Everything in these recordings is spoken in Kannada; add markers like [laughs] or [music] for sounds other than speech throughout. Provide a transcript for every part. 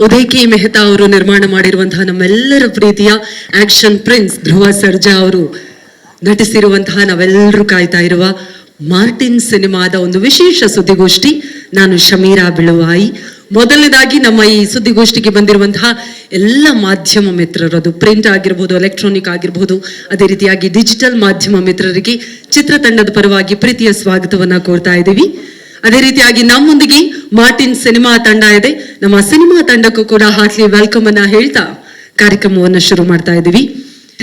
ಉದಯ್ ಕೆ ಮೆಹ್ತಾ ಅವರು ನಿರ್ಮಾಣ ಮಾಡಿರುವಂತಹ ನಮ್ಮೆಲ್ಲರ ಪ್ರೀತಿಯ ಆಕ್ಷನ್ ಪ್ರಿನ್ಸ್ ಧ್ರುವ ಸರ್ಜಾ ಅವರು ನಟಿಸಿರುವಂತಹ ನಾವೆಲ್ಲರೂ ಕಾಯ್ತಾ ಇರುವ ಮಾರ್ಟಿನ್ ಸಿನಿಮಾದ ಒಂದು ವಿಶೇಷ ಸುದ್ದಿಗೋಷ್ಠಿ ನಾನು ಶಮೀರಾ ಬಿಳುವಾಯಿ. ಮೊದಲನೇದಾಗಿ ನಮ್ಮ ಈ ಸುದ್ದಿಗೋಷ್ಠಿಗೆ ಬಂದಿರುವಂತಹ ಎಲ್ಲ ಮಾಧ್ಯಮ ಮಿತ್ರರದು, ಪ್ರಿಂಟ್ ಆಗಿರ್ಬೋದು, ಎಲೆಕ್ಟ್ರಾನಿಕ್ ಆಗಿರ್ಬೋದು, ಅದೇ ರೀತಿಯಾಗಿ ಡಿಜಿಟಲ್ ಮಾಧ್ಯಮ ಮಿತ್ರರಿಗೆ ಚಿತ್ರತಂಡದ ಪರವಾಗಿ ಪ್ರೀತಿಯ ಸ್ವಾಗತವನ್ನ ಕೋರ್ತಾ ಇದ್ದೀವಿ. ಅದೇ ರೀತಿಯಾಗಿ ನಮ್ಮೊಂದಿಗೆ ಮಾರ್ಟಿನ್ ಸಿನಿಮಾ ತಂಡ ಇದೆ ನಮ್ಮ ಸಿನಿಮಾ ತಂಡಕ್ಕೂ ಕೂಡ ಹಾರ್ಟ್ಲಿ ವೆಲ್ಕಮ್ ಅನ್ನ ಹೇಳ್ತಾ ಕಾರ್ಯಕ್ರಮವನ್ನ ಶುರು ಮಾಡ್ತಾ ಇದ್ದೀವಿ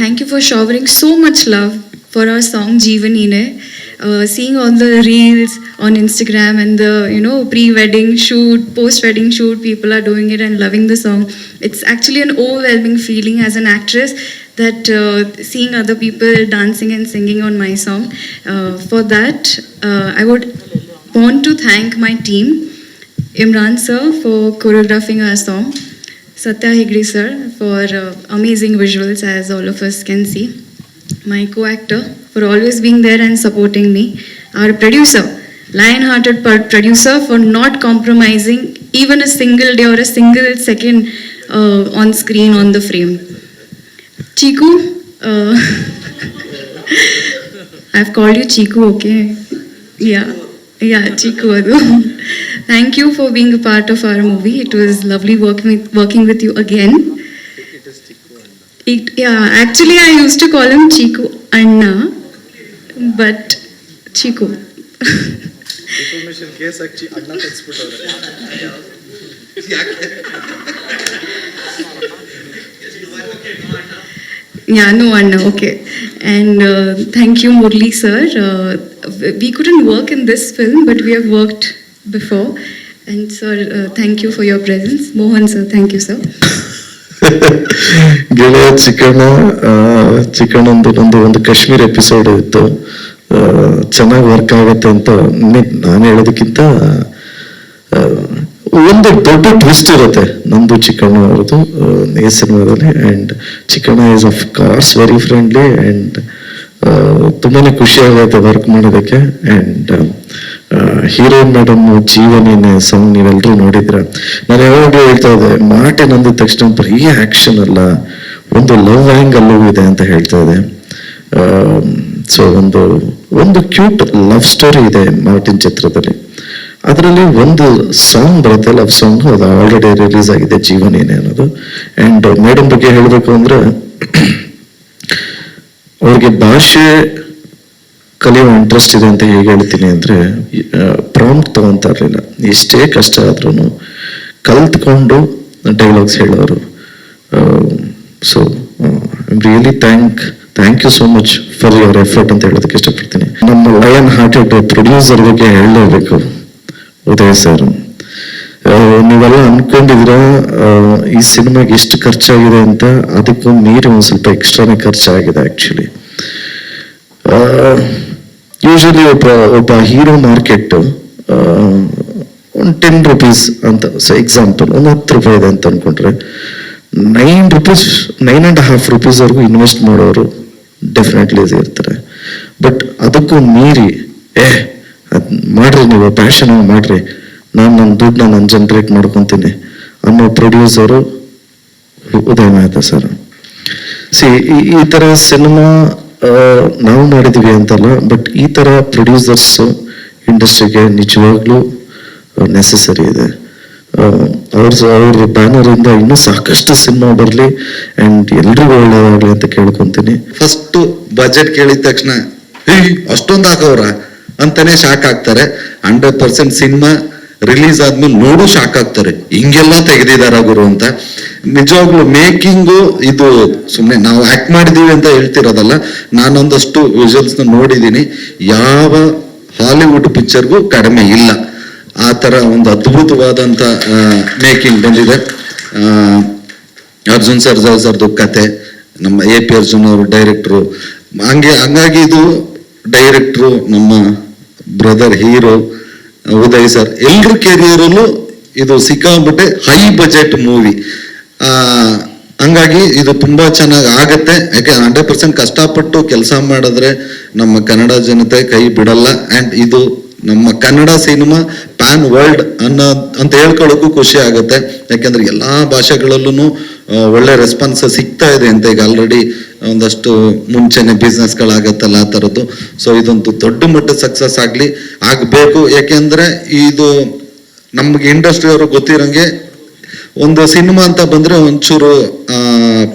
Thank you for showering so much love for our song Jeevan Ine. Uh, seeing all the reels on Instagram and the you know pre-wedding shoot, post-wedding shoot, people are doing it and loving the song. It's actually an overwhelming feeling as an actress that uh, seeing other people dancing and singing on my song. Uh, for that, uh, I would want to thank my team, Imran sir for choreographing our song. Satya Hegde sir for uh, amazing visuals as all of us can see. My co-actor for always being there and supporting me. Our producer, lion-hearted producer for not compromising even a single day or a single second uh, on screen on the frame. Chiku, uh, [laughs] I've called you Chiku, okay? Yeah, yeah, Chiku Adu. [laughs] Thank you for being a part of our movie. It was lovely working with, working with you again. It, yeah, actually, I used to call him Chiku Anna, but Chiku. [laughs] Information case ಹಾಕಿ ಅಣ್ಣ ತೆಗ್ಸ್ಬಿಟ್ಟವ್ರೆ Yeah, no Anna, okay. And uh, thank you, Murli sir. We couldn't work in this film, but we have worked before. And sir, uh, thank you for your presence. Mohan sir, thank you, sir. [laughs] ಗೆಳೆಯ ಚಿಕನ್ ಚಿಕನ್ ಒಂದು ಒಂದು ಕಾಶ್ಮೀರ್ ಎಪಿಸೋಡ್ ಇತ್ತು ಚೆನ್ನಾಗಿ ವರ್ಕ್ ಆಗುತ್ತೆ ಅಂತ ನಾನು ಹೇಳೋದಕ್ಕಿಂತ ಒಂದು ದೊಡ್ಡ ಟ್ವಿಸ್ಟ್ ಇರುತ್ತೆ ನಂದು ಚಿಕನ್ ಅವ್ರದ್ದು ಈ ಸಿನಿಮಾದಲ್ಲಿ and Chikkanna is of course very friendly and ತುಂಬಾನೇ ಖುಷಿ ವರ್ಕ್ ಮಾಡೋದಕ್ಕೆ. ಆ್ಯಂಡ್ ಹೀರೋಯಿನ್ ಮೇಡಮ್ ಜೀವನಿನ ಸಾಂಗ್ ನೀವೆಲ್ಲರೂ ನೋಡಿದ್ರ? ನಾನು ಯಾವಾಗಲೂ ಹೇಳ್ತಾ ಇದ್ದೆ ಮಾರ್ಟಿನ್ ಅಂದ ತಕ್ಷಣ ಬರೀ ಆಕ್ಷನ್ ಅಲ್ಲ, ಒಂದು ಲವ್ ಆ್ಯಂಗಲ್ಲೂ ಇದೆ ಅಂತ ಹೇಳ್ತಾ ಇದೆ ಸೊ ಒಂದು ಒಂದು ಕ್ಯೂಟ್ ಲವ್ ಸ್ಟೋರಿ ಇದೆ ಮಾರ್ಟಿನ್ ಚಿತ್ರದಲ್ಲಿ. ಅದರಲ್ಲಿ ಒಂದು ಸಾಂಗ್ ಬರುತ್ತೆ ಲವ್ ಸಾಂಗ್ ಅದು ಆಲ್ರೆಡಿ ರಿಲೀಸ್ ಆಗಿದೆ ಜೀವನೇನೆ ಅನ್ನೋದು. ಆ್ಯಂಡ್ ಮೇಡಮ್ ಬಗ್ಗೆ ಹೇಳಬೇಕು ಅಂದ್ರೆ ಅವ್ರಿಗೆ ಭಾಷೆ ಕಲಿಯೋ ಇಂಟ್ರೆಸ್ಟ್ ಇದೆ ಅಂತ ಹೇಗೆ ಹೇಳ್ತೀನಿ ಅಂದರೆ ಪ್ರಾಂಪ್ಟ್ ತಗೊಂತ ಇರಲಿಲ್ಲ. ಎಷ್ಟೇ ಕಷ್ಟ ಆದ್ರೂ ಕಲ್ತ್ಕೊಂಡು ಡೈಲಾಗ್ಸ್ ಹೇಳೋರು so really thank thank you so much for your effort ಅಂತ ಹೇಳೋದಕ್ಕೆ ಇಷ್ಟಪಡ್ತೀನಿ. ನಮ್ಮ ಲಯನ್ ಹಾರ್ಟೆಡ್ ಪ್ರೊಡ್ಯೂಸರ್ ಬಗ್ಗೆ ಹೇಳಲೇಬೇಕು, ಉದಯ ಸರ್ ನೀವೆಲ್ಲ ಅನ್ಕೊಂಡಿದ್ರ ಈ ಸಿನಿಮಾಗೆ ಎಷ್ಟು ಖರ್ಚಾಗಿದೆ ಅಂತ? ಅದಕ್ಕೂ ಮೀರಿ ಒಂದು ಸ್ವಲ್ಪ ಎಕ್ಸ್ಟ್ರಾನೇ ಖರ್ಚಾಗಿದೆ ಆ್ಯಕ್ಚುಲಿ ಯೂಶಲಿ ಒಬ್ಬ ಒಬ್ಬ ಹೀರೋ ಮಾರ್ಕೆಟ್ ಒಂದು ಟೆನ್ ರುಪೀಸ್ ಅಂತ ಎಕ್ಸಾಂಪಲ್ ಒಂದು ಹತ್ತು ರೂಪಾಯಿ ಇದೆ ಅಂತ ಅನ್ಕೊಂಡ್ರೆ nine rupees nine and half ರುಪೀಸ್ವರೆಗೂ invest ಮಾಡೋರು ಡೆಫಿನೆಟ್ಲಿ ಇರ್ತಾರೆ. ಬಟ್ ಅದಕ್ಕೂ ಮೀರಿ, ಏ, ಅದು ಮಾಡ್ರಿ ನೀವು ಪ್ಯಾಷನ್ ಮಾಡ್ರಿ. ನಾನು ನನ್ನ ದುಡ್ಡನ್ನ ನಾನು ಜನ್ರೇಟ್ ಮಾಡ್ಕೊತೀನಿ ಅನ್ನೋ producer Uday Mehta sir. See ಈ ತರ ಸಿನಿಮಾ ನಾವು ಮಾಡಿದ್ವಿ ಅಂತಲ್ಲ ಬಟ್ ಈ ತರ ಪ್ರೊಡ್ಯೂಸರ್ಸ್ ಇಂಡಸ್ಟ್ರಿಗೆ ನಿಜವಾಗ್ಲೂ ನೆಸೆಸರಿ ಇದೆ. ಅವ್ರ ಅವ್ರ ಬ್ಯಾನರ್ ಇಂದ ಇನ್ನೂ ಸಾಕಷ್ಟು ಸಿನಿಮಾ ಬರಲಿ ಅಂಡ್ ಎಲ್ರಿಗೂ ಒಳ್ಳೇದಾಗ್ಲಿ ಅಂತ ಕೇಳ್ಕೊಂತೀನಿ. ಫಸ್ಟ್ ಬಜೆಟ್ ಕೇಳಿದ ತಕ್ಷಣ ಅಷ್ಟೊಂದು ಹಾಕವ್ರ ಅಂತಾನೆ ಶಾಕ್ ಆಗ್ತಾರೆ. ಹಂಡ್ರೆಡ್ ಪರ್ಸೆಂಟ್ ಸಿನಿಮಾ ರಿಲೀಸ್ ಆದ್ಮೇಲೆ ನೋಡು ಶಾಕ್ ಆಗ್ತಾರೆ. ಹಿಂಗೆಲ್ಲ ತೆಗೆದಿದಾರ ಗುರು ಅಂತ. ನಿಜವಾಗ್ಲು ಮೇಕಿಂಗು ಇದು ಸುಮ್ಮನೆ ನಾವು ಆಕ್ಟ್ ಮಾಡಿದೀವಿ ಅಂತ ಹೇಳ್ತಿರೋದಲ್ಲ, ನಾನೊಂದಷ್ಟು ವಿಜುವಲ್ಸ್ ನೋಡಿದ್ದೀನಿ ಯಾವ ಹಾಲಿವುಡ್ ಪಿಕ್ಚರ್ಗೂ ಕಡಿಮೆ ಇಲ್ಲ. ಆ ಥರ ಒಂದು ಅದ್ಭುತವಾದಂತ ಮೇಕಿಂಗ್ ಬಂದಿದೆ. ಅರ್ಜುನ್ ಸರ್ ಸರ್ದು ಕತೆ, ನಮ್ಮ ಎ ಪಿ ಅರ್ಜುನ್ ಅವರು ಡೈರೆಕ್ಟ್ರು. ಹಂಗೆ, ಹಂಗಾಗಿ ಇದು ಡೈರೆಕ್ಟ್ರು, ನಮ್ಮ ಬ್ರದರ್ ಹೀರೋ, ಉದಯ್ ಸರ್, ಎಲ್ರ ಕೆರಿಯರಲ್ಲೂ ಇದು ಸಿಕ್ಕಾಬಿಟ್ಟೆ ಹೈ ಬಜೆಟ್ ಮೂವಿ ಹಂಗಾಗಿ ಇದು ತುಂಬಾ ಚೆನ್ನಾಗಿ ಆಗತ್ತೆ. ಯಾಕೆ ಹಂಡ್ರೆಡ್ ಪರ್ಸೆಂಟ್ ಕಷ್ಟಪಟ್ಟು ಕೆಲಸ ಮಾಡಿದ್ರೆ ನಮ್ಮ ಕನ್ನಡ ಜನತೆ ಕೈ ಬಿಡಲ್ಲ. ಅಂಡ್ ಇದು ನಮ್ಮ ಕನ್ನಡ ಸಿನಿಮಾ ಪ್ಯಾನ್ ವರ್ಲ್ಡ್ ಅನ್ನೋ, ಅಂತ ಹೇಳ್ಕೊಳ್ಳೋಕ್ಕೂ ಖುಷಿ ಆಗುತ್ತೆ. ಯಾಕೆಂದ್ರೆ ಎಲ್ಲಾ ಭಾಷೆಗಳಲ್ಲೂ ಒಳ್ಳೆ ರೆಸ್ಪಾನ್ಸ್ ಸಿಗ್ತಾ ಇದೆ ಅಂತ ಈಗ ಆಲ್ರೆಡಿ ಒಂದಷ್ಟು ಮುಂಚೆನೆ ಬಿಸ್ನೆಸ್ಗಳಾಗತ್ತಲ್ಲ ಆ ಥರದ್ದು ಸೊ ಇದೊಂದು ದೊಡ್ಡ ಮಟ್ಟದ ಸಕ್ಸಸ್ ಆಗಲಿ, ಆಗಬೇಕು. ಯಾಕೆಂದ್ರೆ ಇದು ನಮ್ಗೆ ಇಂಡಸ್ಟ್ರಿ ಅವರು ಗೊತ್ತಿರಂಗೆ ಒಂದು ಸಿನಿಮಾ ಅಂತ ಬಂದ್ರೆ ಒಂಚೂರು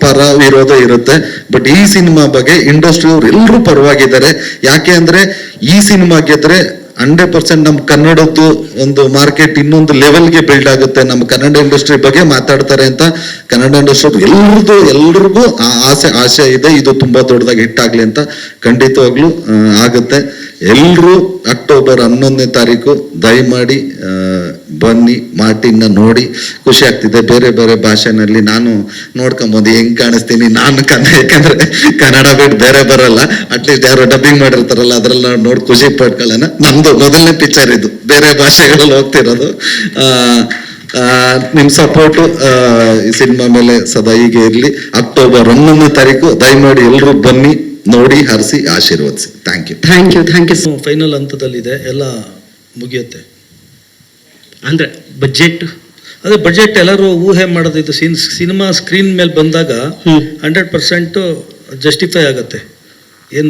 ಪರ ವಿರೋಧ ಇರುತ್ತೆ. ಬಟ್ ಈ ಸಿನಿಮಾ ಬಗ್ಗೆ ಇಂಡಸ್ಟ್ರಿ ಅವ್ರು ಎಲ್ಲರೂ ಪರವಾಗಿದ್ದಾರೆ. ಯಾಕೆ ಅಂದ್ರೆ ಈ ಸಿನಿಮಾ ಗೆದ್ರೆ ಹಂಡ್ರೆಡ್ ಪರ್ಸೆಂಟ್ ನಮ್ಮ ಕನ್ನಡದ್ದು ಒಂದು ಮಾರ್ಕೆಟ್ ಇನ್ನೊಂದು ಲೆವೆಲ್ಗೆ ಬಿಲ್ಡ್ ಆಗುತ್ತೆ. ನಮ್ಮ ಕನ್ನಡ ಇಂಡಸ್ಟ್ರಿ ಬಗ್ಗೆ ಮಾತಾಡ್ತಾರೆ ಅಂತ ಕನ್ನಡ ಇಂಡಸ್ಟ್ರಿ ಎಲ್ರದ್ದು, ಎಲ್ರಿಗೂ ಆ ಆಸೆ ಆಸೆ ಇದೆ. ಇದು ತುಂಬಾ ದೊಡ್ಡದಾಗಿ ಹಿಟ್ ಆಗ್ಲಿ ಅಂತ ಖಂಡಿತವಾಗ್ಲೂ ಆಗುತ್ತೆ. ಎಲ್ಲರೂ ಅಕ್ಟೋಬರ್ ಹನ್ನೊಂದನೇ ತಾರೀಕು ದಯಮಾಡಿ ಬನ್ನಿ ಮಾರ್ಟಿನ್ನ ನೋಡಿ. ಖುಷಿ ಆಗ್ತಿದೆ. ಬೇರೆ ಬೇರೆ ಭಾಷೆನಲ್ಲಿ ನಾನು ನೋಡ್ಕೊಂಬೋದು ಹೆಂಗ್ ಕಾಣಿಸ್ತೀನಿ ನಾನು ಕನ್ನಡ ಯಾಕಂದ್ರೆ ಕನ್ನಡ ಬಿಟ್ಟು ಬೇರೆ ಬರಲ್ಲ. ಅಟ್ಲೀಸ್ಟ್ ಯಾರು ಡಬ್ಬಿಂಗ್ ಮಾಡಿರ್ತಾರಲ್ಲ ಅದ್ರಲ್ಲಿ ನೋಡಿ ಖುಷಿ ಪಡ್ಕೊಳ್ಳೋಣ ನಮ್ದು ಮೊದಲನೇ ಪಿಕ್ಚರ್ ಇದು. ಬೇರೆ ಭಾಷೆಗಳಲ್ಲಿ ಹೋಗ್ತಿರೋದು. ನಿಮ್ಮ ಆ, ನಿಮ್ ಸಪೋರ್ಟು ಈ ಸಿನಿಮಾ ಮೇಲೆ ಸದಾ ಹೀಗೆ ಇರಲಿ. ಅಕ್ಟೋಬರ್ ಹನ್ನೊಂದನೇ ತಾರೀಕು ದಯಮಾಡಿ ಎಲ್ಲರೂ ಬನ್ನಿ ನೋಡಿ ಹರಿಸಿ ಆಶೀರ್ವದಿಸಿ. Thank you thank you thank you final ಹಂತದಲ್ಲಿದೆ. ಎಲ್ಲ ಮುಗಿಯುತ್ತೆ. ಅಂದ್ರೆ ಬಜೆಟ್ ಅದೇ ಬಜೆಟ್ ಎಲ್ಲರೂ ಊಹೆ ಮಾಡೋದು ಇದು. ಸಿನ್ ಸಿನಿಮಾ ಸ್ಕ್ರೀನ್ ಮೇಲೆ ಬಂದಾಗ. ಹಂಡ್ರೆಡ್ ಪರ್ಸೆಂಟು ಜಸ್ಟಿಫೈ ಆಗುತ್ತೆ. ಏನು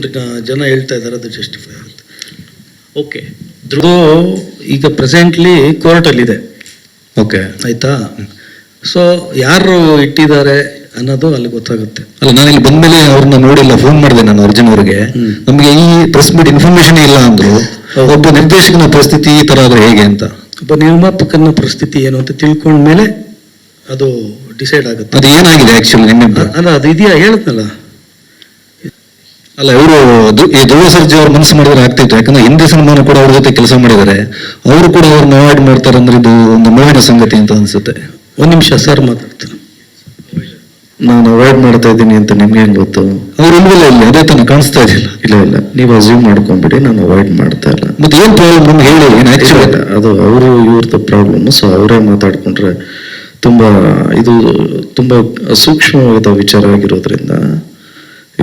ಜನ ಹೇಳ್ತಾ ಇದ್ದಾರೆ ಅದು ಜಸ್ಟಿಫೈ ಆಗುತ್ತೆ. ಓಕೆ ಧ್ರುವ ಈಗ ಪ್ರೆಸೆಂಟ್ಲಿ ಕೋರ್ಟಲ್ಲಿದೆ ಓಕೆ ಆಯಿತಾ? ಸೊ ಯಾರು ಇಟ್ಟಿದ್ದಾರೆ ಅನ್ನೋದು ಅಲ್ಲಿ ಗೊತ್ತಾಗುತ್ತೆ. ಅಲ್ಲ ನಾನು ಇಲ್ಲಿ ಬಂದ್ಮೇಲೆ ಅವ್ರನ್ನ ನೋಡಿಲ್ಲ ಫೋನ್ ಮಾಡಿದೆ ನಾನು ಅರ್ಜುನ್ ಅವ್ರಿಗೆ. ನಮಗೆ ಈ ಪ್ರೆಸ್ ಮೀಟ್ ಇನ್ಫಾರ್ಮೇಶನ್ ಇಲ್ಲ ಅಂದ್ರು. ಒಬ್ಬ ನಿರ್ದೇಶಕನ ಪರಿಸ್ಥಿತಿ ಈ ಥರ ಆದರೆ ಹೇಗೆ ಅಂತ. ಒಬ್ಬ ನಿರ್ಮಾಪಕನ ಪರಿಸ್ಥಿತಿ ಏನು ಅಂತ ತಿಳ್ಕೊಂಡ್ಮೇಲೆ ಅದು ಡಿಸೈಡ್ ಆಗುತ್ತೆ. ಅದು ಏನಾಗಿದೆ ನಿನ್ನೆ ಅಲ್ಲ ಅದು ಇದೆಯಾ ಹೇಳುತ್ತಲ್ಲ ಅಲ್ಲ ಇವರು ಈ ಧ್ರುವ ಸರ್ಜಿ ಅವ್ರ ಮನಸ್ಸು ಮಾಡಿದ್ರೆ ಆಗ್ತಿತ್ತು. ಯಾಕಂದ್ರೆ ಹಿಂದಿ ಸಿನಿಮಾನು ಕೂಡ ಅವ್ರ ಜೊತೆ ಕೆಲಸ ಮಾಡಿದ್ದಾರೆ. ಅವರು ಕೂಡ ಅವ್ರನ್ನ ಅವಾಯ್ಡ್ ಮಾಡ್ತಾರೆ ಅಂದ್ರೆ ಇದು ಒಂದು ನೋವಿನ ಸಂಗತಿ ಅಂತ ಅನ್ಸುತ್ತೆ. ಒಂದು ನಿಮಿಷ ಸರ್ ಮಾತಾಡ್ತೀನಿ. ನಾನು ಅವಾಯ್ಡ್ ಮಾಡ್ತಾ ಇದ್ದೀನಿ ಅಂತ ನಿಮ್ಗೆ ಹೆಂಗ್ ಗೊತ್ತು? ಅವ್ರು ಇಲ್ವಿಲ್ಲ ಇಲ್ಲಿ ಅದೇ ತನಕ ಕಾಣಿಸ್ತಾ ಇದಿಲ್ಲ ಇಲ್ಲ ಇಲ್ಲ ನೀವು ಅಸ್ಯೂಮ್ ಮಾಡ್ಕೊಂಬಿಡಿ ನಾನು ಅವಾಯ್ಡ್ ಮಾಡ್ತಾ ಇಲ್ಲ. ಮತ್ತೆ ಏನ್ ಪ್ರಾಬ್ಲಮ್ ನಮ್ಗೆ ಹೇಳಿ ಏನ್ ಆಕ್ಚುಲಿ ಇಲ್ಲ, ಅದು ಅವರು ಇವ್ರದ್ದು ಪ್ರಾಬ್ಲಮ್ ಸೊ ಅವರೇ ಮಾತಾಡ್ಕೊಂಡ್ರೆ ತುಂಬಾ ಇದು ತುಂಬಾ ಸೂಕ್ಷ್ಮವಾದ ವಿಚಾರ ಆಗಿರೋದ್ರಿಂದ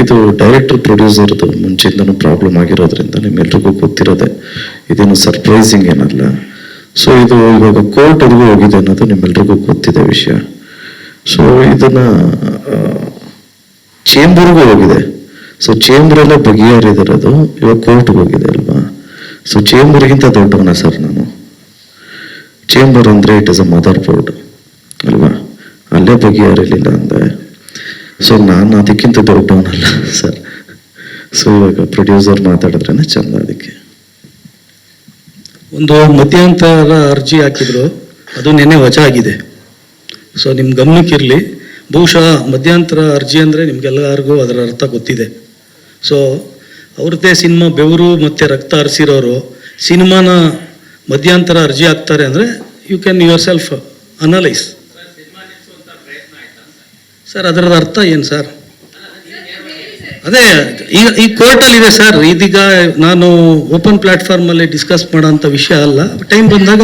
ಇದು ಡೈರೆಕ್ಟರ್ ಪ್ರೊಡ್ಯೂಸರ್ದು ಮುಂಚೆಯಿಂದನೂ ಪ್ರಾಬ್ಲಮ್ ಆಗಿರೋದ್ರಿಂದ ನಿಮ್ಮೆಲ್ರಿಗೂ ಗೊತ್ತಿರೋದೆ ಇದೇನು ಸರ್ಪ್ರೈಸಿಂಗ್ ಏನಲ್ಲ. ಸೊ ಇದು ಇವಾಗ ಕೋರ್ಟ್ವರೆಗೂ ಹೋಗಿದೆ ಅನ್ನೋದು ನಿಮ್ಮೆಲ್ರಿಗೂ ಗೊತ್ತಿದೆ ವಿಷಯ. ಸೊ ಇದನ್ನ ಚೇಂಬರ್ಗೂ ಹೋಗಿದೆ. ಸೊ ಚೇಂಬರಲ್ಲೇ ಬಗೆಹರಿದಿರೋದು ಇವಾಗ ಕೋರ್ಟ್ಗೆ ಹೋಗಿದೆ ಅಲ್ವಾ? ಸೊ ಚೇಂಬರ್ಗಿಂತ ದೊಡ್ಡವನ ಸರ್ ನಾನು. ಚೇಂಬರ್ ಅಂದ್ರೆ it is a mother board ಅಲ್ವಾ? ಅಲ್ಲೇ ಬಗೆಹರಿಲಿಲ್ಲ ಅಂದ್ರೆ. ಸೊ ನಾನು ಅದಕ್ಕಿಂತ ದೊಡ್ಡವನಲ್ಲ ಸರ್. ಸೊ ಇವಾಗ ಪ್ರೊಡ್ಯೂಸರ್ ಮಾತಾಡಿದ್ರೇನೆ ಚಂದ ಅದಕ್ಕೆ. ಒಂದು ಮಧ್ಯಂತರ ಅರ್ಜಿ ಹಾಕಿದ್ರು. ಅದು ನಿನ್ನೆ ವಜಾ ಆಗಿದೆ. ಸೊ ನಿಮ್ಮ ಗಮನಕ್ಕಿರಲಿ, ಬಹುಶಃ ಮಧ್ಯಂತರ ಅರ್ಜಿ ಅಂದರೆ ನಿಮ್ಗೆಲ್ಲರಿಗೂ ಅದರ ಅರ್ಥ ಗೊತ್ತಿದೆ. ಸೊ ಅವ್ರದ್ದೇ ಸಿನಿಮಾ ಬೆವರು ಮತ್ತು ರಕ್ತ ಹರಿಸಿರೋರು ಸಿನಿಮಾನ ಮಧ್ಯಂತರ ಅರ್ಜಿ ಹಾಕ್ತಾರೆ ಅಂದರೆ you can yourself analyse sir ಅದರದ ಅರ್ಥ ಏನು ಸರ್ ಅದೇ ಈಗ ಈ ಕೋರ್ಟಲ್ಲಿ ಇದೆ ಸರ್ ಇದೀಗ ನಾನು ಓಪನ್ ಪ್ಲ್ಯಾಟ್ಫಾರ್ಮಲ್ಲಿ ಡಿಸ್ಕಸ್ ಮಾಡೋಂಥ ವಿಷಯ ಅಲ್ಲ. ಟೈಮ್ ಬಂದಾಗ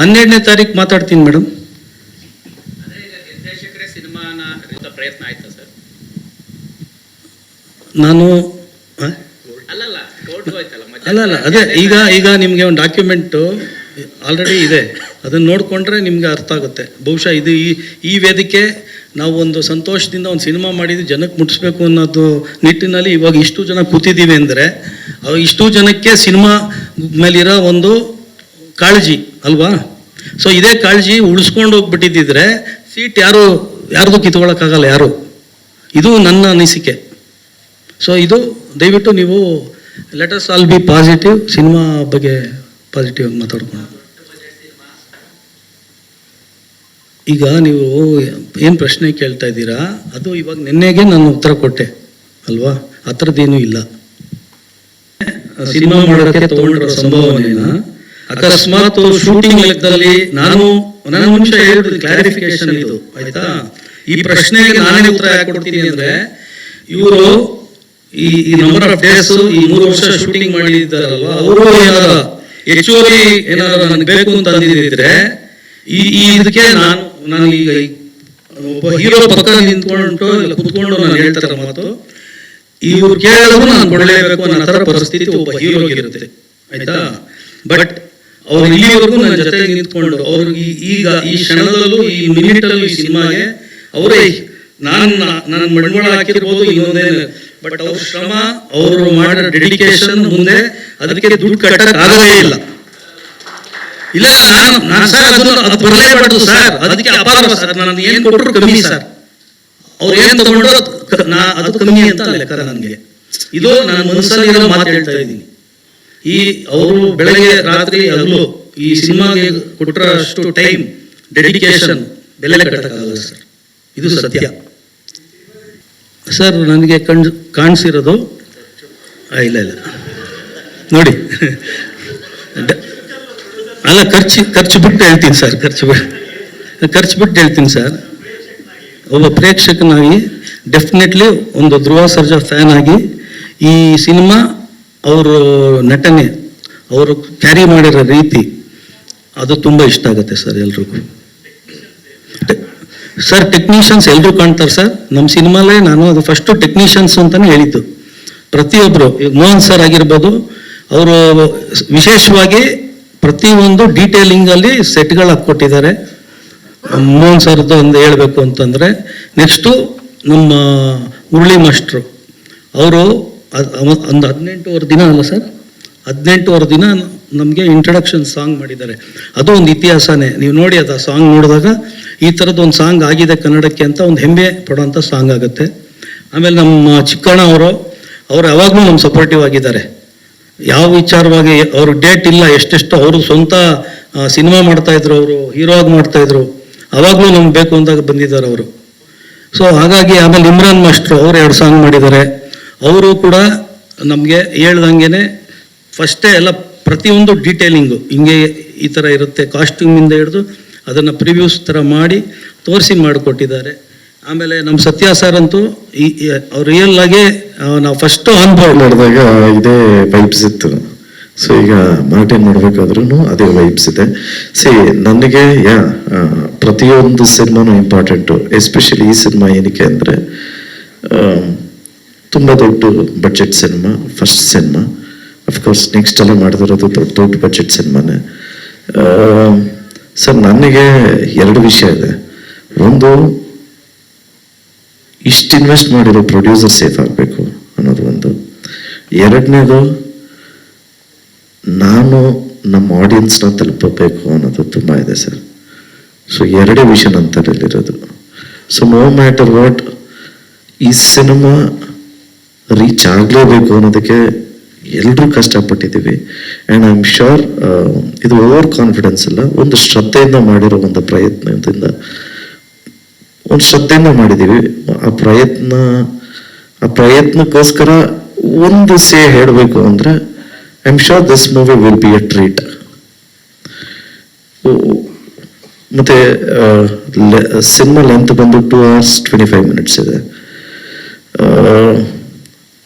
ಹನ್ನೆರಡನೇ ತಾರೀಕು ಮಾತಾಡ್ತೀನಿ ಮೇಡಮ್ ನಿರ್ದೇಶಕರೇ ಸಿನಿಮಾನ ಪ್ರಯತ್ನ ಆಯ್ತಾ ಸರ್? ನಾನು ಅಲ್ಲ ಅಲ್ಲ ಅದೇ ಈಗ ಈಗ ನಿಮಗೆ ಒಂದು ಡಾಕ್ಯುಮೆಂಟು ಆಲ್ರೆಡಿ ಇದೆ. ಅದನ್ನು ನೋಡಿಕೊಂಡ್ರೆ ನಿಮಗೆ ಅರ್ಥ ಆಗುತ್ತೆ. ಬಹುಶಃ ಇದು ಈ ಈ ವೇದಿಕೆ ನಾವು ಒಂದು ಸಂತೋಷದಿಂದ ಒಂದು ಸಿನಿಮಾ ಮಾಡಿದ್ದು ಜನಕ್ಕೆ ಮುಟ್ಟಿಸ್ಬೇಕು ಅನ್ನೋದು ನಿಟ್ಟಿನಲ್ಲಿ ಇವಾಗ ಇಷ್ಟು ಜನ ಕೂತಿದ್ದೀವಿ ಅಂದರೆ ಇಷ್ಟು ಜನಕ್ಕೆ ಸಿನಿಮಾ ಮೇಲಿರೋ ಒಂದು ಕಾಳಜಿ ಅಲ್ವಾ? ಸೊ ಇದೇ ಕಾಳಜಿ ಉಳಿಸ್ಕೊಂಡು ಹೋಗ್ಬಿಟ್ಟಿದ್ದಿದ್ರೆ ಸೀಟ್ ಯಾರು ಯಾರ್ದು ಕಿತ್ಕೊಳ್ಳೋಕ್ಕಾಗಲ್ಲ ಯಾರು? ಇದು ನನ್ನ ಅನಿಸಿಕೆ. ಸೊ ಇದು ದಯವಿಟ್ಟು ನೀವು ಲೆಟರ್ಸ್ ಆಲ್ ಬಿ ಪಾಸಿಟಿವ್ ಸಿನಿಮಾ ಬಗ್ಗೆ ಪಾಸಿಟಿವ್ ಆಗಿ ಮಾತಾಡ್ಕೊಂಡು ಈಗ ನೀವು ಏನು ಪ್ರಶ್ನೆ ಕೇಳ್ತಾ ಇದ್ದೀರಾ? ಅದು ಇವಾಗ ನಿನ್ನೆಗೆ ನಾನು ಉತ್ತರ ಕೊಟ್ಟೆ, ಅಲ್ವಾ? ಆ ಥರದ್ದೇನೂ ಇಲ್ಲ. ಸಿನಿಮಾ ಮಾಡೋಕ್ಕೆ ತಗೊಂಡಿರೋ ಸಂಭಾವನೆನ ಅಕಸ್ಮಾತ್ ಶೂಟಿಂಗ್ ಲೆಕ್ಕದಲ್ಲಿ ನಾನು ನನ್ನ ನಿಮಿಷ ಹೇಳಿದ್ರು ಕ್ಲಾರಿಫಿಕೇಶನ್ ಇದು ಆಯ್ತಾ? ಈ ಪ್ರಶ್ನೆಗೆ ನಾನೇ ಉತ್ತರ ಯಾಕೆ ಕೊಡ್ತೀನಿ ಅಂದ್ರೆ ಇವರು ಈ ಈ ನಂಬರ್ ಆಫ್ ಡೇಸ್ ಈ ಮೂರು ವರ್ಷ ಶೂಟಿಂಗ್ ಮಾಡಿದ್ದಾರಲ್ವಾ? ಅವರು ಏನಾರ ಹೆಚ್ಚುವರಿ ಏನಾರ ನನಗೆ ಬೇಕು ಅಂತ ಅಂದಿದ್ರೆ ಈ ಈ ಇದಕ್ಕೆ ನಾನು ನಾನು ಈಗ ಒಬ್ಬ ಹೀರೋ ಪಕ್ಕ ನಿಂತ್ಕೊಂಡು ಇಲ್ಲ ಕುತ್ಕೊಂಡು ನಾನು ಹೇಳ್ತಾರ ಮಾತು. ಇವ್ರು ಕೇಳೋದು ನಾನು ಕೊಡಲೇಬೇಕು ಅನ್ನೋ ಥರ ಪರಿಸ್ಥಿತಿ ಒಬ್ಬ ಹೀರೋಗಿರುತ್ತೆ ಆಯ್ತಾ? ಬಟ್ ಅವ್ರು ಇಲ್ಲಿವರೆಗೂ ನನ್ನ ಜೊತೆ ನಿಂತ್ಕೊಂಡು, ಅವ್ರು ಈಗ ಈ ಕ್ಷಣದಲ್ಲೂ, ಈ ಮಿನಿಟಲ್ಲೂ ಈ ಸಿನಿಮಾಗೆ ಅವರೇ, ನಾನು ನನ್ನ ಮಣ್ಮಳ ಹಾಕಿರ್ಬೋದು ಇನ್ನೊಂದೇನು ಬಟ್ ಅವ್ರ ಶ್ರಮ, ಅವರು ಮಾಡೋ ಡೆಡಿಕೇಶನ್ ಮುಂದೆ ಅದಕ್ಕೆ ದುಡ್ಡು ಕಟ್ಟಕ್ಕೆ ಇಲ್ಲ. ಇಲ್ಲ, ನಾನು ನಾನು ಸರ್ ಅದು ಬರಲೇಬಾರ್ದು ಸರ್ ಅದಕ್ಕೆ ಅಪಾರ ಸರ್ ನಾನು ಏನು ಕೊಟ್ಟರು ಕಮ್ಮಿ ಸರ್ ಅವ್ರು ಏನು ತಗೊಂಡ್ರು ನಾ ಅದು ಕಮ್ಮಿ ಅಂತ ಲೆಕ್ಕ ನನಗೆ. ಇದು ನನ್ನ ಮನಸ್ಸಲ್ಲಿ ಮಾತಾಡ್ತಾ ಇದ್ದೀನಿ. ಈ ಅವರು ಬೆಳಗ್ಗೆ ರಾತ್ರಿ ಅಲ್ಲೂ ಈ ಸಿನಿಮಾಗೆ ಕೊಟ್ಟರಷ್ಟು ಟೈಮ್ ಡೆಡಿಕೇಶನ್ ಬೆಲೆ ಕಟ್ಟಕ್ಕಾಗಲ್ಲ ಸರ್. ಇದು ಸತ್ಯ. ಸರ್, ನನಗೆ ಕಣ್ ಕಾಣಿಸಿರೋದು ಇಲ್ಲ ಇಲ್ಲ. ನೋಡಿ. ಅಲ್ಲ, ಖರ್ಚು ಖರ್ಚು ಬಿಟ್ಟು ಹೇಳ್ತೀನಿ ಸರ್, ಖರ್ಚು ಬಿಟ್ಟು. ಖರ್ಚು ಬಿಟ್ಟು ಹೇಳ್ತೀನಿ ಸರ್. ಒಬ್ಬ ಪ್ರೇಕ್ಷಕನಾಗಿ ಡೆಫಿನೆಟ್ಲಿ ಒಂದು ಧ್ರುವ ಸರ್ಜಾ ಫ್ಯಾನ್ ಆಗಿ ಈ ಸಿನಿಮಾ ಅವರು ನಟನೆ, ಅವರು ಕ್ಯಾರಿ ಮಾಡಿರೋ ರೀತಿ, ಅದು ತುಂಬ ಇಷ್ಟ ಆಗುತ್ತೆ ಸರ್ ಎಲ್ರಿಗೂ. ಸರ್ ಟೆಕ್ನಿಷಿಯನ್ಸ್ ಎಲ್ಲರೂ ಕಾಣ್ತಾರೆ ಸರ್. ನಮ್ಮ ಸಿನಿಮಾಲೇ ನಾನು ಅದು ಫಸ್ಟು ಟೆಕ್ನಿಷಿಯನ್ಸ್ ಅಂತಲೇ ಹೇಳಿದ್ದು. ಪ್ರತಿಯೊಬ್ಬರು ಮೋಹನ್ ಸರ್ ಆಗಿರ್ಬೋದು, ಅವರು ವಿಶೇಷವಾಗಿ ಪ್ರತಿಯೊಂದು ಡೀಟೇಲಿಂಗಲ್ಲಿ ಸೆಟ್ಗಳು ಹಾಕ್ಕೊಟ್ಟಿದ್ದಾರೆ. ಮೋಹನ್ ಸರ್ದು ಒಂದು ಹೇಳಬೇಕು ಅಂತಂದರೆ ನೆಕ್ಸ್ಟು ನಮ್ಮ ಮುರಳಿ ಮಾಸ್ಟ್ರು, ಅವರು ಒಂದು ಹದಿನೆಂಟುವರೆ ದಿನ ಅಲ್ಲ ಸರ್? ಹದಿನೆಂಟುವರೆ ದಿನ ನಮಗೆ ಇಂಟ್ರಡಕ್ಷನ್ ಸಾಂಗ್ ಮಾಡಿದ್ದಾರೆ. ಅದು ಒಂದು ಇತಿಹಾಸನೇ. ನೀವು ನೋಡಿ ಅದು ಆ ಸಾಂಗ್ ನೋಡಿದಾಗ ಈ ಥರದ್ದು ಒಂದು ಸಾಂಗ್ ಆಗಿದೆ ಕನ್ನಡಕ್ಕೆ ಅಂತ ಒಂದು ಹೆಮ್ಮೆ ಪಡೋಂಥ ಸಾಂಗ್ ಆಗುತ್ತೆ. ಆಮೇಲೆ ನಮ್ಮ ಚಿಕ್ಕಣ್ಣ ಅವರು ಅವರು ಯಾವಾಗಲೂ ನಮ್ಮ ಸಪೋರ್ಟಿವ್ ಆಗಿದ್ದಾರೆ. ಯಾವ ವಿಚಾರವಾಗಿ ಅವ್ರ ಡೇಟ್ ಇಲ್ಲ, ಎಷ್ಟೆಷ್ಟು ಅವರು ಸ್ವಂತ ಸಿನಿಮಾ ಮಾಡ್ತಾಯಿದ್ರು ಅವರು ಹೀರೋ ಆಗಿ ಮಾಡ್ತಾಯಿದ್ರು ಅವಾಗಲೂ ನಮ್ಗೆ ಬೇಕು ಅಂದಾಗ ಬಂದಿದ್ದಾರೆ ಅವರು. ಸೊ ಹಾಗಾಗಿ ಆಮೇಲೆ ಇಮ್ರಾನ್ ಮಾಸ್ಟ್ರು ಅವರು ಎರಡು ಸಾಂಗ್ ಮಾಡಿದ್ದಾರೆ. ಅವರು ಕೂಡ ನಮಗೆ ಹೇಳ್ದಂಗೆ ಫಸ್ಟೇ ಎಲ್ಲ ಪ್ರತಿಯೊಂದು ಡೀಟೇಲಿಂಗು ಹಿಂಗೆ ಈ ಥರ ಇರುತ್ತೆ ಕಾಸ್ಟ್ಯೂಮಿಂದ ಹಿಡಿದು ಅದನ್ನು ಪ್ರಿವ್ಯೂಸ್ ಥರ ಮಾಡಿ ತೋರಿಸಿ ಮಾಡಿಕೊಟ್ಟಿದ್ದಾರೆ. ಆಮೇಲೆ ನಮ್ಮ ಸತ್ಯ ಸರ್ ಅಂತೂ ಈ ರಿಯಲ್ ಆಗಿ ನಾವು ಫಸ್ಟು ಅನುಭವ ಮಾಡಿದಾಗ ಇದೇ ವೈಬ್ಸ್ ಇತ್ತು. ಸೊ ಈಗ ಮಾರ್ಟಿನ್ ಮಾಡಬೇಕಾದ್ರೂ ಅದೇ ವೈಬ್ಸ್ ಇದೆ. ಸಿ ನನಗೆ, ಯಾ ಪ್ರತಿಯೊಂದು ಸಿನಿಮಾನು ಇಂಪಾರ್ಟೆಂಟು ಎಸ್ಪೆಷಲಿ ಈ ಸಿನಿಮಾ ಏನಕ್ಕೆ ಅಂದರೆ ತುಂಬ ದೊಡ್ಡ budget cinema first cinema of course next ಎಲ್ಲ ಮಾಡಿದಿರೋದು ದೊಡ್ಡ ದೊಡ್ಡ ಬಜೆಟ್ ಸಿನಿಮಾನೇ ಸರ್, ನನಗೆ ಎರಡು ವಿಷಯ ಇದೆ. ಒಂದು, ಇಷ್ಟು ಇನ್ವೆಸ್ಟ್ ಮಾಡಿರೋ ಪ್ರೊಡ್ಯೂಸರ್ ಸೇಫ್ ಆಗಬೇಕು ಅನ್ನೋದು ಒಂದು. ಎರಡನೇದು, ನಾನು ನಮ್ಮ ಆಡಿಯನ್ಸ್ನ ತಲುಪಬೇಕು ಅನ್ನೋದು ತುಂಬ ಇದೆ, ಸರ್. ಸೊ ಎರಡೇ ವಿಷಯ ನನ್ನ ತಲೆಯಲ್ಲಿರೋದು. ಸೊ ನೋ ಮ್ಯಾಟರ್ ವಾಟ್ ಈ ಸಿನಿಮಾ ರೀಚ್ ಆಗಲೇಬೇಕು ಅನ್ನೋದಕ್ಕೆ ಎಲ್ಲರೂ ಕಷ್ಟಪಟ್ಟಿದ್ದೀವಿ. ಆ್ಯಂಡ್ ಐ ಆಮ್ ಶ್ಯೂರ್ ಇದು ಓವರ್ ಕಾನ್ಫಿಡೆನ್ಸ್ ಅಲ್ಲ, ಒಂದು ಶ್ರದ್ಧೆಯಿಂದ ಮಾಡಿರೋ ಒಂದು ಪ್ರಯತ್ನದಿಂದ, ಒಂದು ಶ್ರದ್ಧೆಯಿಂದ ಮಾಡಿದ್ದೀವಿ. ಆ ಪ್ರಯತ್ನ, ಆ ಪ್ರಯತ್ನಕ್ಕೋಸ್ಕರ ಒಂದು ಸೇ ಹೇಳಬೇಕು ಅಂದರೆ I am sure this movie will be a treat ಮತ್ತೆ ಸಿನಿಮಾ ಲೆಂತ್ ಬಂದು two hours twenty five minutes ಇದೆ.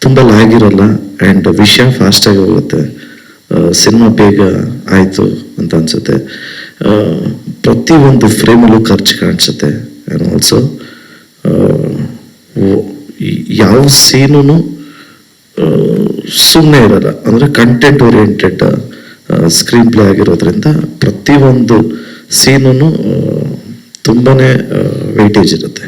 ತುಂಬ ಲ್ಯಾಗ್ ಇರೋಲ್ಲ ಆ್ಯಂಡ್ ವಿಷಯ ಫಾಸ್ಟಾಗಿ ಹೋಗುತ್ತೆ. ಸಿನಿಮಾ ಬೇಗ ಆಯಿತು ಅಂತ ಅನಿಸುತ್ತೆ. ಪ್ರತಿಯೊಂದು ಫ್ರೇಮಲ್ಲೂ ಖರ್ಚು ಕಾಣಿಸುತ್ತೆ. ಆ್ಯಂಡ್ ಆಲ್ಸೋ ಯಾವ ಸೀನು ಸುಮ್ಮನೆ ಇರಲ್ಲ. ಅಂದರೆ ಕಂಟೆಂಟ್ ಓರಿಯೆಂಟೆಡ್ ಸ್ಕ್ರೀನ್ ಪ್ಲೇ ಆಗಿರೋದ್ರಿಂದ ಪ್ರತಿಯೊಂದು ಸೀನು ತುಂಬಾ ವೆಯ್ಟೇಜ್ ಇರುತ್ತೆ.